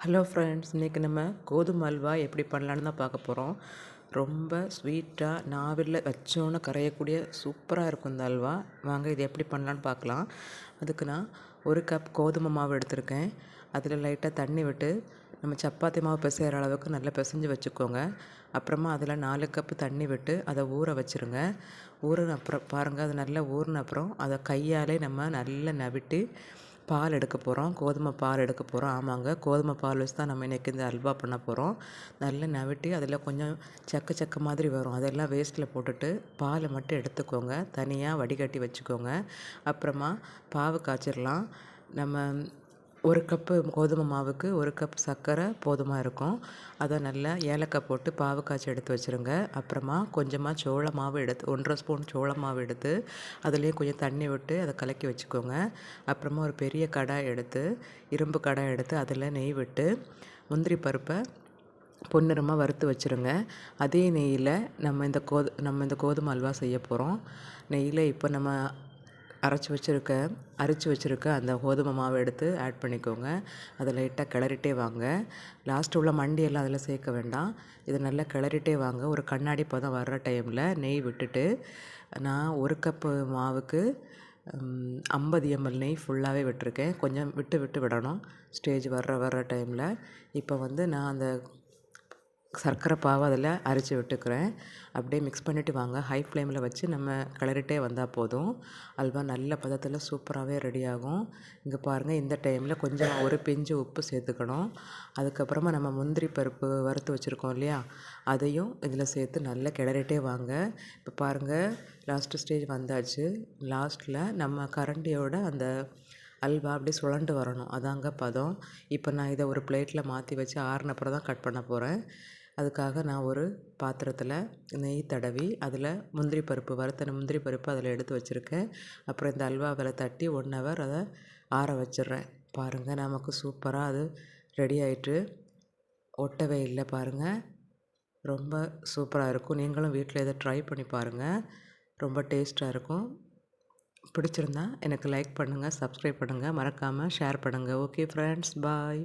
Hello friends இன்றைக்கி நம்ம கோதுமை அல்வா எப்படி பண்ணலான்னு தான் பார்க்க போகிறோம் ரொம்ப ஸ்வீட்டாக நாவில் வச்சோன்னு கரையக்கூடிய சூப்பராக இருக்கும் இந்த அல்வா. வாங்க இது எப்படி பண்ணலான்னு பார்க்கலாம். அதுக்கு நான் ஒரு கப் கோதுமை மாவு எடுத்திருக்கேன். அதில் லைட்டாக தண்ணி விட்டு நம்ம சப்பாத்தி மாவு பிசைகிற அளவுக்கு நல்லா பிசைஞ்சு வச்சுக்கோங்க. அப்புறமா அதில் நாலு கப்பு தண்ணி விட்டு அதை ஊற வச்சுருங்க. ஊறின அப்புறம் பாருங்கள் அது நல்லா ஊறின அப்புறம் அதை கையாலே நம்ம நல்லா நவிட்டு பால் எடுக்க போகிறோம் கோதுமை பால் எடுக்க போகிறோம் ஆமாங்க. கோதுமை பால் வச்சு தான் நம்ம இன்றைக்கி இந்த அல்வா பண்ண போகிறோம் நல்லா நவிட்டி அதில் கொஞ்சம் சக்க சக்க மாதிரி வரும். அதெல்லாம் வேஸ்ட்டில் போட்டுட்டு பாலை மட்டும் எடுத்துக்கோங்க. தனியாக வடிகட்டி வச்சுக்கோங்க. அப்புறமா பாவு காய்ச்சிடலாம் நம்ம ஒரு கப்பு கோதுமை மாவுக்கு ஒரு கப் சர்க்கரை போதுமாக இருக்கும். அதை நல்லா ஏலக்காய் போட்டு பாவு காய்ச்சி எடுத்து வச்சுருங்க. அப்புறமா கொஞ்சமாக சோள மாவு எடுத்து ஒன்றரை ஸ்பூன் சோள மாவு எடுத்து அதுலேயும் கொஞ்சம் தண்ணி விட்டு அதை கலக்கி வச்சுக்கோங்க. அப்புறமா ஒரு பெரிய கடாய் எடுத்து இரும்பு கடாய் எடுத்து அதில் நெய் விட்டு முந்திரி பருப்பை பொன்னிறமாக வறுத்து வச்சுருங்க. அதே நெய்யில் நம்ம இந்த கோது நம்ம இந்த கோதுமை அல்வா செய்ய போகிறோம் நெய்யில் இப்போ நம்ம அரைச்சி வச்சுருக்க அரைச்சி வச்சுருக்க அந்த கோதுமை மாவை எடுத்து ஆட் பண்ணிக்கோங்க. அதை லைட்டாக கிளறிட்டே வாங்க. லாஸ்ட்டு உள்ள மண்டியெல்லாம் அதில் சேர்க்க வேண்டாம். இதை நல்லா கிளறிட்டே வாங்க. ஒரு கண்ணாடி பதம் வர்ற டைமில் நெய் விட்டுட்டு நான் ஒரு கப்பு மாவுக்கு ஐம்பது எம்எல் நெய் ஃபுல்லாகவே விட்டுருக்கேன். கொஞ்சம் விட்டு விட்டு விடணும். ஸ்டேஜ் வர்ற வர்ற டைமில் இப்போ வந்து நான் அந்த சர்க்கரை பாவை அதில் அரைச்சி விட்டுக்கிறேன். அப்படியே மிக்ஸ் பண்ணிவிட்டு வாங்க. ஹை ஃப்ளேமில் வச்சு நம்ம கிளறிட்டே வந்தால் போதும். அல்வா நல்ல பதத்தில் சூப்பராகவே ரெடி ஆகும். இங்கே பாருங்கள் இந்த டைமில் கொஞ்சம் ஒரு பிஞ்சு உப்பு சேர்த்துக்கணும். அதுக்கப்புறமா நம்ம முந்திரி பருப்பு வறுத்து வச்சுருக்கோம் இல்லையா? அதையும் இதில் சேர்த்து நல்லா கிளறிட்டே வாங்க. இப்போ பாருங்கள் லாஸ்ட்டு ஸ்டேஜ் வந்தாச்சு. லாஸ்ட்டில் நம்ம கரண்டியோட அந்த அல்வா அப்படியே சுழண்டு வரணும். அதாங்க பதம். இப்போ நான் இதை ஒரு பிளேட்டில் மாற்றி வச்சு ஆறுனப்புறம் தான் கட் பண்ண போகிறேன் அதுக்காக நான் ஒரு பாத்திரத்தில் நெய் தடவி அதில் முந்திரி பருப்பு வறுத்த முந்திரி பருப்பு அதில் எடுத்து வச்சுருக்கேன். அப்புறம் இந்த அல்வாவில் தட்டி ஒன் ஹவர் அதை ஆற வச்சிடுறேன். பாருங்கள் நமக்கு சூப்பராக அது ரெடி ஆயிட்டு. ஒட்டவே இல்லை பாருங்கள் ரொம்ப சூப்பராக இருக்கும். நீங்களும் வீட்டில் இதை ட்ரை பண்ணி பாருங்கள் ரொம்ப டேஸ்ட்டாக இருக்கும். பிடிச்சிருந்தா எனக்கு லைக் பண்ணுங்கள் சப்ஸ்கிரைப் பண்ணுங்கள் மறக்காமல் ஷேர் பண்ணுங்கள் ஓகே ஃப்ரெண்ட்ஸ் பாய்